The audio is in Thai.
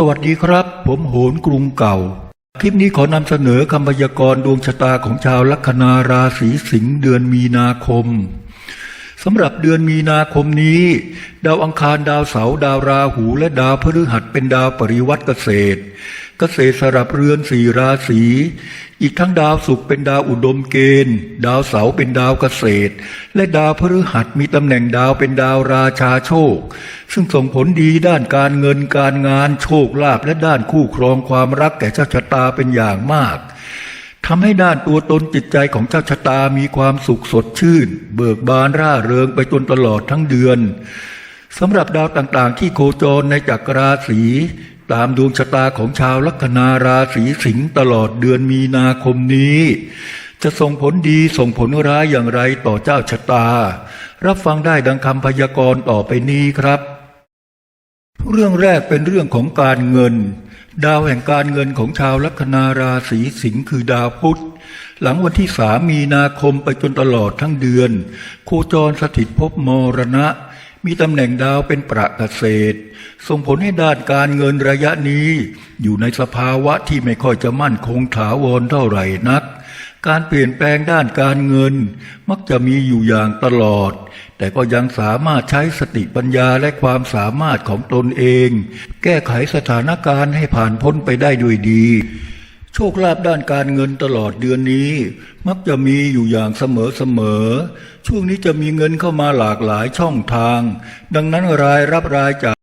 สวัสดีครับ ผมโหนกรุงเก่า คลิปนี้ขอนำเสนอคำพยากรณ์ดวงชะตาของชาวลัคนาราศีสิงห์เดือนมีนาคม สำหรับเดือนมีนาคมนี้ ดาวอังคารดาวเสาร์ดาวราหูและดาวพฤหัสเป็นดาวปริวัติเกษตร เกษตรสลับเรือนสี่ราศีอีกทั้งดาวศุกร์เป็นดาวอุดมเกณฑ์ ดาวเสาร์เป็นดาวเกษตร และดาวพฤหัสมีตำแหน่งดาวเป็นดาวราชาโชค ซึ่งส่งผลดีด้านการเงินการงานโชคลาภและด้านคู่ครองความรักแก่เจ้าชะตาเป็นอย่างมาก ทำให้ด้านตัวตนจิตใจของเจ้าชะตามีความสุขสดชื่น เบิกบานร่าเริงไปจนตลอดทั้งเดือนสำหรับดาวต่างๆ ที่โคจรในจักรราศีตามดวงชะตาของชาวลัคนาราศีสิงห์ตลอดเดือนมีนาคมนี้ จะส่งผลดีส่งผลร้ายอย่างไรต่อเจ้าชะตา รับฟังได้ดังคำพยากรณ์ต่อไปนี้ครับ เรื่องแรกเป็นเรื่องของการเงิน ดาวแห่งการเงินของชาวลัคนาราศีสิงห์คือดาวพุธ หลังวันที่สามมีนาคมไปจนตลอดทั้งเดือน โคจรสถิตภพมรณะ มีตำแหน่งดาวเป็นประเกษตร ส่งผลให้ด้านการเงินระยะนี้ อยู่ในสภาวะที่ไม่ค่อยจะมั่นคงถาวรเท่าไหร่นัก การเปลี่ยนแปลงด้านการเงิน มักจะมีอยู่อย่างตลอด แต่ก็ยังสามารถใช้สติปัญญาและความสามารถของตนเอง แก้ไขสถานการณ์ให้ผ่านพ้นไปได้ด้วยดี โชคลาภด้านการเงินตลอดเดือนนี้ มักจะมีอยู่อย่างเสมอเสมอ ช่วงนี้จะมีเงินเข้ามาหลากหลายช่องทาง ดังนั้นรายรับรายจ่าย